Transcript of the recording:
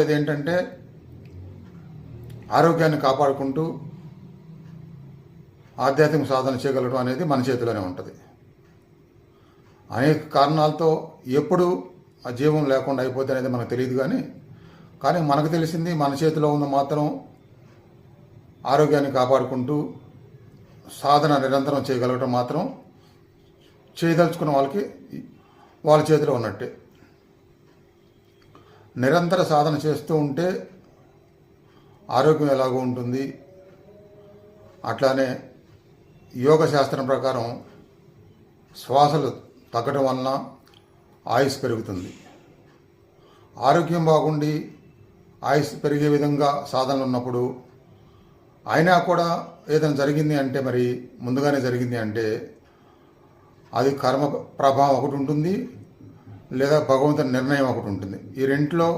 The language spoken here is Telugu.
ఏంటంటే ఆరోగ్యాన్ని కాపాడుకుంటూ ఆధ్యాత్మిక సాధన చేయగలగడం అనేది మన చేతిలోనే ఉంటుంది. అనేక కారణాలతో ఎప్పుడు ఆ జీవం లేకుండా అయిపోతే అనేది మనకు తెలియదు కానీ కానీ మనకు తెలిసింది మన చేతిలో ఉన్న మాత్రం ఆరోగ్యాన్ని కాపాడుకుంటూ సాధన నిరంతరం చేయగలగటం మాత్రం చేయదలుచుకున్న వాళ్ళకి వాళ్ళ చేతిలో ఉన్నట్టే. నిరంతర సాధన చేస్తూ ఉంటే ఆరోగ్యం ఎలాగో ఉంటుంది. అట్లానే యోగ శాస్త్రం ప్రకారం శ్వాసలు తగ్గడం వలన ఆయుష్ పెరుగుతుంది. ఆరోగ్యం బాగుండి ఆయుష్ పెరిగే విధంగా సాధనలు ఉన్నప్పుడు అయినా కూడా ఏదైనా జరిగింది అంటే మరి ముందుగానే జరిగింది అంటే అది కర్మ ప్రభావం ఒకటి ఉంటుంది. లేదా భగవంతుని నిర్ణయం ఒకటి ఉంటుంది. ఈ రెంట్లో